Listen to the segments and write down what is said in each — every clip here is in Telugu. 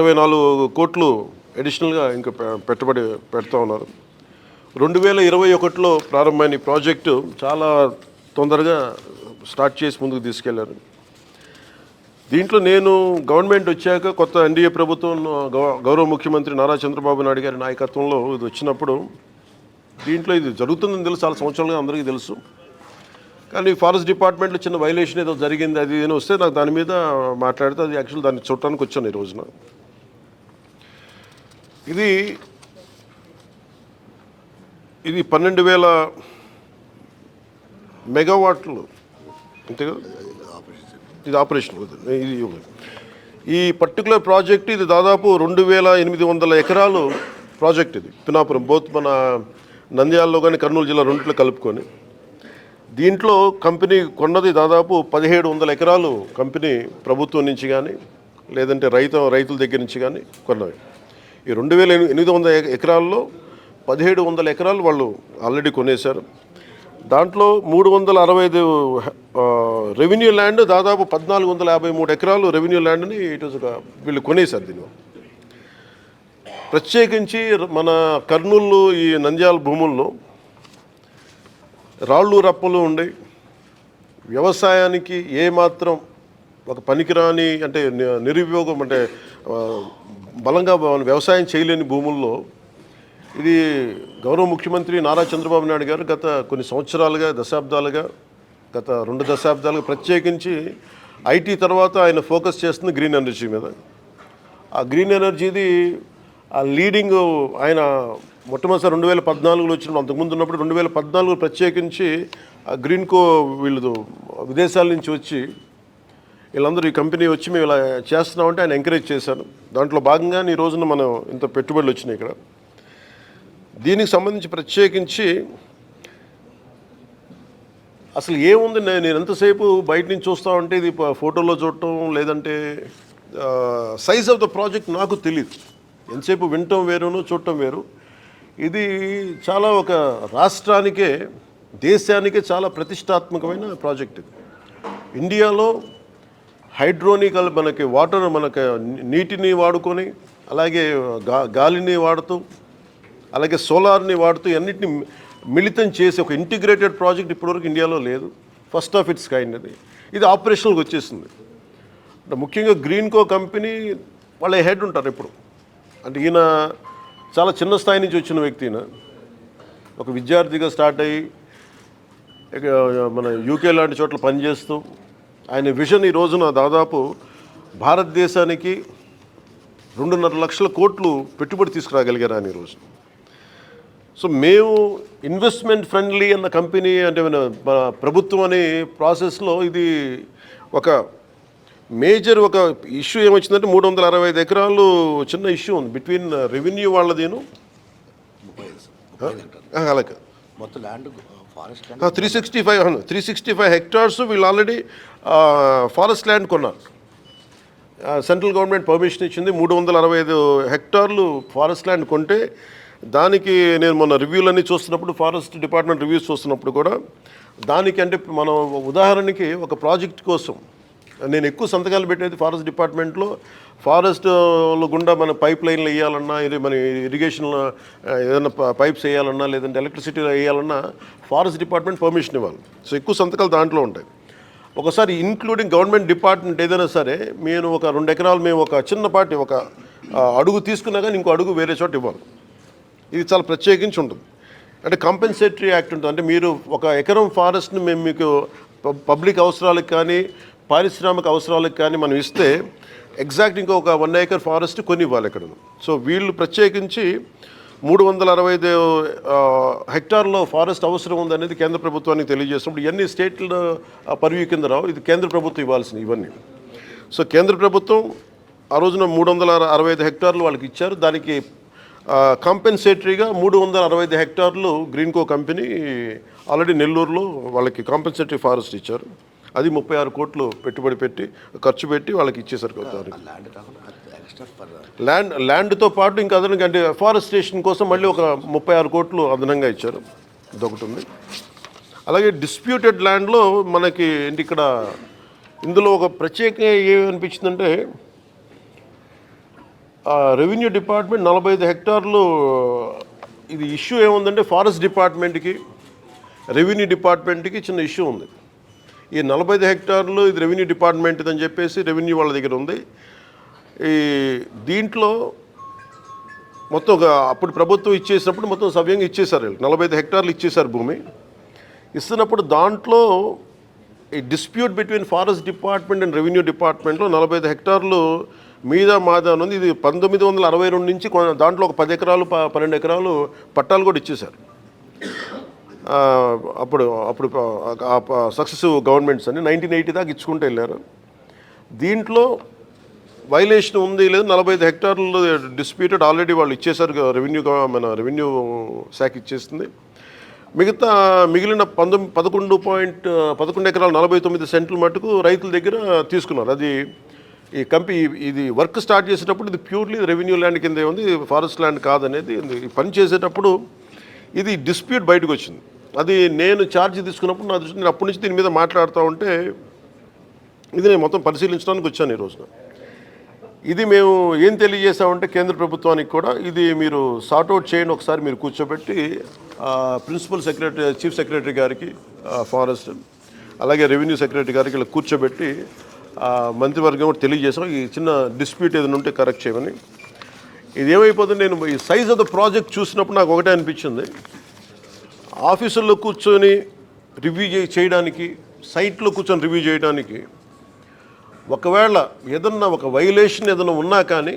ఇరవై నాలుగు కోట్లు అడిషనల్గా ఇంకా పెట్టుబడి పెడతా ఉన్నారు. రెండు వేల ఇరవై ఒకటిలో ప్రారంభమైన ఈ ప్రాజెక్టు చాలా తొందరగా స్టార్ట్ చేసి ముందుకు తీసుకెళ్ళారు. దీంట్లో నేను గవర్నమెంట్ వచ్చాక కొత్త ఎన్డీఏ ప్రభుత్వం గౌరవ ముఖ్యమంత్రి నారా చంద్రబాబు నాయుడు గారి నాయకత్వంలో ఇది వచ్చినప్పుడు దీంట్లో ఇది జరుగుతుందని తెలుసు చాలా సంవత్సరాలుగా అందరికీ తెలుసు. కానీ ఫారెస్ట్ డిపార్ట్మెంట్లో చిన్న వైలేషన్ ఏదో జరిగింది అది ఏదో వస్తే నాకు దాని మీద మాట్లాడితే అది యాక్చువల్ దాన్ని చూడటానికి వచ్చాను ఈ రోజున. ఇది ఇది పన్నెండు వేల మెగావాట్లు. అంతే కదా? ఇది ఆపరేషన్ ఇది ఈ పర్టికులర్ ప్రాజెక్ట్ ఇది దాదాపు రెండు వేల ఎనిమిది వందల ఎకరాలు ప్రాజెక్ట్ ఇది. పినాపురం బోత్ మన నంద్యాలలో కానీ కర్నూలు జిల్లా రెండిట్లో కలుపుకొని. దీంట్లో కంపెనీ కొన్నది దాదాపు పదిహేడు వందల ఎకరాలు కంపెనీ ప్రభుత్వం నుంచి కానీ లేదంటే రైతు రైతుల దగ్గర నుంచి కానీ కొన్నవి. ఈ రెండు వేల ఎనిమిది వందల ఎకరాల్లో పదిహేడు వందల ఎకరాలు వాళ్ళు ఆల్రెడీ కొనేశారు. దాంట్లో మూడు వందల అరవై ఐదు రెవెన్యూ ల్యాండ్ దాదాపు పద్నాలుగు వందల యాభై మూడు ఎకరాలు రెవెన్యూ ల్యాండ్ని ఇటు వీళ్ళు కొనేశారు దీన్ని. ప్రత్యేకించి మన కర్నూలు ఈ నంద్యాల భూముల్లో రాళ్ళు రప్పలు ఉండి వ్యవసాయానికి ఏమాత్రం ఒక పనికిరాని అంటే నిరుపయోగం అంటే బలంగా వ్యవసాయం చేయలేని భూముల్లో ఇది గౌరవ ముఖ్యమంత్రి నారా చంద్రబాబు నాయుడు గారు గత కొన్ని సంవత్సరాలుగా దశాబ్దాలుగా గత రెండు దశాబ్దాలుగా ప్రత్యేకించి ఐటీ తర్వాత ఆయన ఫోకస్ చేస్తుంది గ్రీన్ ఎనర్జీ మీద. ఆ గ్రీన్ ఎనర్జీది ఆ లీడింగ్ ఆయన మొట్టమొదటిసారి రెండు వేల పద్నాలుగులో వచ్చినప్పుడు అంతకుముందు ఉన్నప్పుడు రెండు వేల పద్నాలుగు ప్రత్యేకించి ఆ గ్రీన్కో వీళ్ళు విదేశాల నుంచి వచ్చి వీళ్ళందరూ ఈ కంపెనీ వచ్చి మేము ఇలా చేస్తున్నామంటే ఆయన ఎంకరేజ్ చేశాను దాంట్లో భాగంగా ఈ రోజున మనం ఇంత పెట్టుబడులు వచ్చినాయి ఇక్కడ. దీనికి సంబంధించి ప్రత్యేకించి అసలు ఏముంది? నేను నేను ఎంతసేపు బయట నుంచి చూస్తా ఉంటే ఇది ఫోటోలో చూడటం లేదంటే సైజ్ ఆఫ్ ద ప్రాజెక్ట్ నాకు తెలియదు ఎంతసేపు వినటం వేరును చూడటం వేరు. ఇది చాలా ఒక రాష్ట్రానికే దేశానికే చాలా ప్రతిష్టాత్మకమైన ప్రాజెక్ట్ ఇది. ఇండియాలో హైడ్రోనికల్ మనకి వాటర్ మనకి నీటిని వాడుకొని అలాగే గాలిని వాడుతూ అలాగే సోలార్ని వాడుతూ అన్నిటిని మిళితం చేసి ఒక ఇంటిగ్రేటెడ్ ప్రాజెక్ట్ ఇప్పటివరకు ఇండియాలో లేదు. ఫస్ట్ ఆఫ్ ఇట్స్ కైండ్ అది. ఇది ఆపరేషనల్కి వచ్చేసింది. అంటే ముఖ్యంగా గ్రీన్కో కంపెనీ వాళ్ళ హెడ్ ఉంటారు ఇప్పుడు. అంటే ఈయన చాలా చిన్న స్థాయి నుంచి వచ్చిన వ్యక్తి ఈయన. ఒక విద్యార్థిగా స్టార్ట్ అయ్యి మన యూకే లాంటి చోట్ల పనిచేస్తూ ఆయన విజన్ ఈ రోజున దాదాపు భారతదేశానికి రెండున్నర లక్షల కోట్లు పెట్టుబడి తీసుకురాగలిగారు ఆయన ఈరోజు సో మేము ఇన్వెస్ట్మెంట్ ఫ్రెండ్లీ అన్న కంపెనీ అంటే మన ప్రభుత్వం అనే ప్రాసెస్లో ఇది ఒక మేజర్ ఒక ఇష్యూ ఏమొచ్చిందంటే మూడు వందల అరవై ఐదు ఎకరాలు చిన్న ఇష్యూ ఉంది. బిట్వీన్ రెవెన్యూ వాళ్ళదేను. అలాగే. మొత్తం land forest land three sixty five three sixty five hectares వీళ్ళు ఆల్రెడీ ఫారెస్ట్ ల్యాండ్ కొన్నారు. సెంట్రల్ గవర్నమెంట్ పర్మిషన్ ఇచ్చింది మూడు వందల అరవై ఐదు హెక్టార్లు ఫారెస్ట్ ల్యాండ్ కొంటే దానికి నేను మొన్న రివ్యూలన్నీ చూస్తున్నప్పుడు ఫారెస్ట్ డిపార్ట్మెంట్ రివ్యూస్ చూస్తున్నప్పుడు కూడా దానికి అంటే మనం ఉదాహరణకి ఒక ప్రాజెక్ట్ కోసం నేను ఎక్కువ సంతకాలు పెట్టేది ఫారెస్ట్ డిపార్ట్మెంట్లో. ఫారెస్ట్ గుండా మన పైప్ లైన్లు వేయాలన్నా ఇది మన ఇరిగేషన్ ఏదైనా పైప్స్ వేయాలన్నా లేదంటే ఎలక్ట్రిసిటీ వేయాలన్నా ఫారెస్ట్ డిపార్ట్మెంట్ పర్మిషన్ ఇవ్వాలి. సో ఎక్కువ సంతకాలు దాంట్లో ఉంటాయి. ఒకసారి ఇంక్లూడింగ్ గవర్నమెంట్ డిపార్ట్మెంట్ ఏదైనా సరే నేను ఒక రెండు ఎకరాలు మేము ఒక చిన్నపాటి ఒక అడుగు తీసుకున్నా కానీ ఇంకో అడుగు వేరే చోట ఇవ్వాలి. ఇది చాలా ప్రత్యేకించి ఉంటుంది. అంటే కంపెన్సేటరీ యాక్ట్ ఉంటుంది. అంటే మీరు ఒక ఎకరం ఫారెస్ట్ని మేము మీకు పబ్లిక్ అవసరాలకు కానీ పారిశ్రామిక అవసరాలకు కానీ మనం ఇస్తే ఎగ్జాక్ట్ ఇంకొక వన్ ఏకర్ ఫారెస్ట్ కొన్ని ఇవ్వాలి ఇక్కడ సో వీళ్ళు ప్రత్యేకించి మూడు వందల అరవై ఐదు హెక్టార్లో ఫారెస్ట్ అవసరం ఉందనేది కేంద్ర ప్రభుత్వానికి తెలియజేసినప్పుడు ఇవన్నీ స్టేట్ల పర్వ్యూ కింద రావు. ఇది కేంద్ర ప్రభుత్వం ఇవ్వాల్సింది ఇవన్నీ. సో కేంద్ర ప్రభుత్వం ఆ రోజున మూడు వందల అరవై ఐదు హెక్టార్లు వాళ్ళకి ఇచ్చారు. దానికి కాంపెన్సేటరీగా మూడు వందల అరవై ఐదు హెక్టార్లు గ్రీన్కో కంపెనీ ఆల్రెడీ నెల్లూరులో వాళ్ళకి కాంపెన్సేటరీ ఫారెస్ట్ ఇచ్చారు. అది ముప్పై ఆరు కోట్లు పెట్టుబడి పెట్టి ఖర్చు పెట్టి వాళ్ళకి ఇచ్చేసారు దానికి ల్యాండ్ కాకుండా ఎక్స్ట్రా ఫర్ ల్యాండ్ ల్యాండ్తో పాటు ఇంకా అదనంగా అంటే ఫారెస్టేషన్ కోసం మళ్ళీ ఒక ముప్పై ఆరు కోట్లు అదనంగా ఇచ్చారు. ఇదొకటి ఉంది. అలాగే డిస్ప్యూటెడ్ ల్యాండ్లో మనకి ఏంటి ఇక్కడ ఇందులో ఒక ప్రత్యేకంగా ఏమనిపించిందంటే రెవెన్యూ డిపార్ట్మెంట్ నలభై ఐదు హెక్టార్లు ఇది ఇష్యూ ఏముందంటే ఫారెస్ట్ డిపార్ట్మెంట్కి రెవెన్యూ డిపార్ట్మెంట్కి చిన్న ఇష్యూ ఉంది. ఈ నలభై ఐదు హెక్టార్లు ఇది రెవెన్యూ డిపార్ట్మెంట్ అని చెప్పేసి రెవెన్యూ వాళ్ళ దగ్గర ఉంది. ఈ దీంట్లో మొత్తం ఒక అప్పుడు ప్రభుత్వం ఇచ్చేసినప్పుడు మొత్తం సవ్యంగా ఇచ్చేశారు వీళ్ళు. నలభై ఐదు హెక్టార్లు ఇచ్చేశారు భూమి. ఇస్తున్నప్పుడు దాంట్లో ఈ dispute between forest department and revenue డిపార్ట్మెంట్లో నలభై ఐదు హెక్టార్లు మీద మాదా ఉంది. ఇది పంతొమ్మిది వందల అరవై రెండు నుంచి దాంట్లో ఒక పది ఎకరాలు పన్నెండు ఎకరాలు పట్టాలు కూడా ఇచ్చేశారు. అప్పుడు అప్పుడు సక్సెసివ్ గవర్నమెంట్స్ అని నైన్టీన్ ఎయిటీ దాకా ఇచ్చుకుంటూ వెళ్ళారు. దీంట్లో వైలేషన్ ఉంది లేదు నలభై ఐదు హెక్టార్లు డిస్ప్యూటెడ్ ఆల్రెడీ వాళ్ళు ఇచ్చేసారు రెవెన్యూ మన రెవెన్యూ శాఖ ఇచ్చేస్తుంది మిగతా మిగిలిన పంతొమ్మిది పదకొండు పాయింట్ పదకొండు ఎకరాలు నలభై తొమ్మిది సెంట్లు మటుకు రైతుల దగ్గర తీసుకున్నారు. అది ఈ కంపెనీ ఇది వర్క్ స్టార్ట్ చేసేటప్పుడు ఇది ప్యూర్లీ రెవెన్యూ ల్యాండ్ కింద ఉంది ఫారెస్ట్ ల్యాండ్ కాదనేది పని చేసేటప్పుడు ఇది డిస్ప్యూట్ బయటకు వచ్చింది అది నేను ఛార్జ్ తీసుకున్నప్పుడు నా దృష్టి నేను అప్పటి నుంచి దీని మీద మాట్లాడుతూ ఉంటే ఇది నేను మొత్తం పరిశీలించడానికి వచ్చాను ఈ రోజున. ఇది మేము ఏం తెలియజేసామంటే కేంద్ర ప్రభుత్వానికి కూడా ఇది మీరు సార్ట్అవుట్ చేయండి ఒకసారి మీరు కూర్చోబెట్టి ప్రిన్సిపల్ సెక్రటరీ చీఫ్ సెక్రటరీ గారికి ఫారెస్ట్ అలాగే రెవెన్యూ సెక్రటరీ గారికి ఇలా కూర్చోబెట్టి మంత్రివర్గం కూడా తెలియజేసాం ఈ చిన్న డిస్ప్యూట్ ఏదైనా ఉంటే కరెక్ట్ చేయమని. ఇది ఏమైపోతుంది నేను ఈ సైజ్ ఆఫ్ ద ప్రాజెక్ట్ చూసినప్పుడు నాకు ఒకటే అనిపించింది. ఆఫీసుల్లో కూర్చొని రివ్యూ చేయడానికి సైట్లో కూర్చొని రివ్యూ చేయడానికి ఒకవేళ ఏదన్నా ఒక వైలేషన్ ఏదైనా ఉన్నా కానీ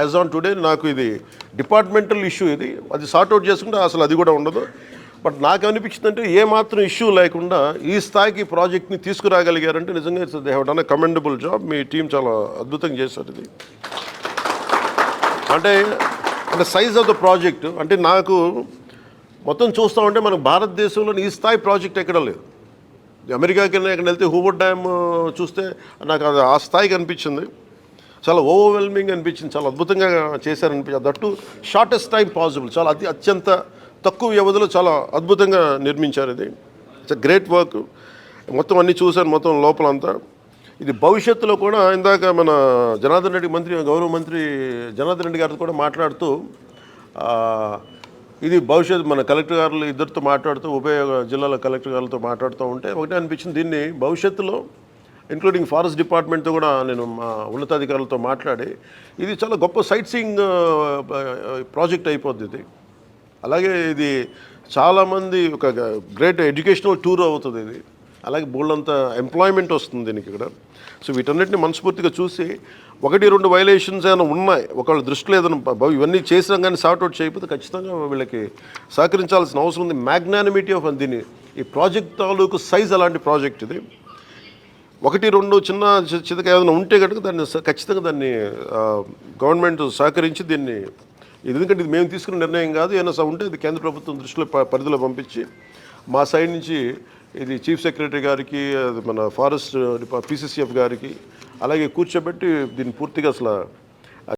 యాజ్ ఆన్ టుడే నాకు ఇది డిపార్ట్మెంటల్ ఇష్యూ ఇది. అది సార్ట్అవుట్ చేసుకుంటే అసలు అది కూడా ఉండదు. బట్ నాకు అనిపించిందంటే ఏమాత్రం ఇష్యూ లేకుండా ఈ స్థాయికి ప్రాజెక్ట్ని తీసుకురాగలిగారంటే నిజంగా they have done a commendable job me team చాలా అద్భుతంగా చేశారు ఇది. అంటే అంటే సైజ్ ఆఫ్ ద ప్రాజెక్ట్ అంటే నాకు మొత్తం చూస్తూ ఉంటే మనకు భారతదేశంలో ఈ స్థాయి ప్రాజెక్ట్ ఎక్కడ లేదు. అమెరికాకి ఎక్కడ వెళ్తే హూబర్ డ్యామ్ చూస్తే నాకు అది ఆ స్థాయికి అనిపించింది. చాలా ఓవర్వెల్మింగ్ అనిపించింది చాలా అద్భుతంగా చేశారనిపించింది. దట్టు షార్టెస్ట్ టైం పాసిబుల్ చాలా అతి అత్యంత తక్కువ వ్యవధిలో చాలా అద్భుతంగా నిర్మించారు ఇది. ఇట్స్ గ్రేట్ వర్క్ మొత్తం అన్నీ చూశాను మొత్తం లోపలంతా. ఇది భవిష్యత్తులో కూడా ఇందాక మన జనార్దన్ రెడ్డి మంత్రి గౌరవ మంత్రి జనార్దన్ రెడ్డి గారితో కూడా మాట్లాడుతూ ఇది భవిష్యత్తు మన కలెక్టర్ గారు ఇద్దరితో మాట్లాడుతూ ఉభయ జిల్లాల కలెక్టర్ గారితో మాట్లాడుతూ ఉంటే ఒకటే అనిపించింది. దీన్ని భవిష్యత్తులో ఇంక్లూడింగ్ ఫారెస్ట్ డిపార్ట్మెంట్తో కూడా నేను మా ఉన్నతాధికారులతో మాట్లాడి ఇది చాలా గొప్ప సైట్ సీయింగ్ ప్రాజెక్ట్ అయిపోద్ది ఇది. అలాగే ఇది చాలామంది ఒక గ్రేట్ ఎడ్యుకేషనల్ టూర్ అవుతుంది ఇది. అలాగే బోల్డంత ఎంప్లాయ్మెంట్ వస్తుంది దీనికి ఇక్కడ సో వీటన్నిటిని మనస్ఫూర్తిగా చూసి ఒకటి రెండు వైలేషన్స్ ఏమైనా ఉన్నాయి ఒకళ్ళ దృష్టిలో ఏదైనా ఇవన్నీ చేసినా కానీ సార్ట్అవుట్ చేయకపోతే ఖచ్చితంగా వీళ్ళకి సహకరించాల్సిన అవసరం ఉంది. మ్యాగ్నానిమిటీ ఆఫ్ దీన్ని ఈ ప్రాజెక్ట్ తాలూకు సైజ్ అలాంటి ప్రాజెక్ట్ ఇది. ఒకటి రెండు చిన్న చితక ఏదైనా ఉంటే కనుక దాన్ని ఖచ్చితంగా దాన్ని గవర్నమెంట్ సహకరించి దీన్ని ఇది ఎందుకంటే ఇది మేము తీసుకున్న నిర్ణయం కాదు. ఏమైనా ఉంటే ఇది కేంద్ర ప్రభుత్వం దృష్టిలో పరిధిలో పంపించి మా సైడ్ నుంచి ఇది చీఫ్ సెక్రటరీ గారికి అది మన ఫారెస్ట్ పిసిసిఎఫ్ గారికి అలాగే కూర్చోబెట్టి దీన్ని పూర్తిగా అసలు